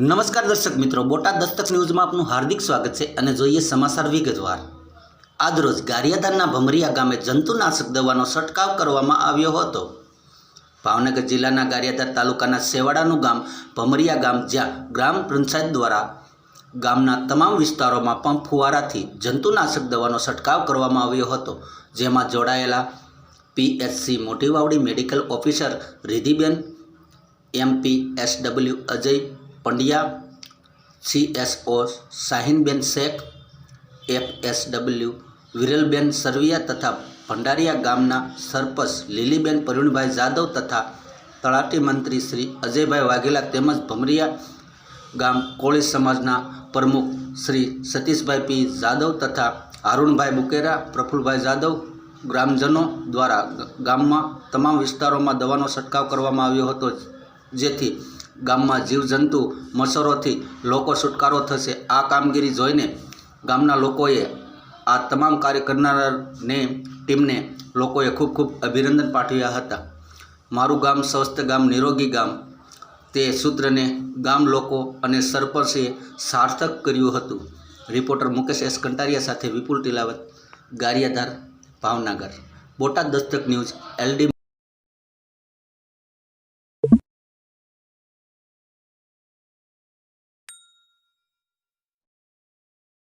નમસ્કાર દર્શક મિત્રો, બોટાદ દસ્તક ન્યૂઝમાં આપનું હાર્દિક સ્વાગત છે અને જોઈએ સમાચાર વિગતવાર. આજરોજ ગારિયાધારના ભમરિયા ગામે જંતુનાશક દવાનો છંટકાવ કરવામાં આવ્યો હતો. ભાવનગર જિલ્લાના ગારિયાધાર તાલુકાના સેવાડાનું ગામ, ભમરિયા ગામ, જ્યાં ગ્રામ પંચાયત દ્વારા ગામના તમામ વિસ્તારોમાં પંપ ફુવારાથી જંતુનાશક દવાનો છંટકાવ કરવામાં આવ્યો હતો, જેમાં જોડાયેલા PHC Moti Vavdi medical officer Ridhiben MP SW Ajay Pandya CSO Shahinben Shaikh FSW Viralben Sarvaiya તથા ભંડારીયા ગામના સરપંચ લીલીબેન પ્રવીણભાઈ જાદવ તથા તળાટી મંત્રી શ્રી અજયભાઈ વાઘેલા તેમજ ભમરિયા ગામ કોળી સમાજના પ્રમુખ શ્રી સતીશભાઈ પી જાદવ તથા હારુણભાઈ બુકેરા, પ્રફુલભાઈ જાદવ ગ્રામજનો દ્વારા ગામમાં તમામ વિસ્તારોમાં દવાનો છંટકાવ કરવામાં આવ્યો હતો, જેથી ગામમાં જીવજંતુ મચ્છરોથી લોકો છુટકારો થશે. આ કામગીરી જોઈને ગામના લોકોએ આ તમામ કાર્ય કરનારને, ટીમને લોકોએ ખૂબ ખૂબ અભિનંદન પાઠવ્યા હતા. મારું ગામ સ્વસ્થ ગામ, નિરોગી ગામ. તે સૂત્રને ગામ લોકો અને સરપંચે સાર્થક કર્યું હતું. રિપોર્ટર મુકેશ એસ કંટારિયા સાથે Vipul Tilavat Gariyadhar, Bhavnagar. Botad Dastak news, LD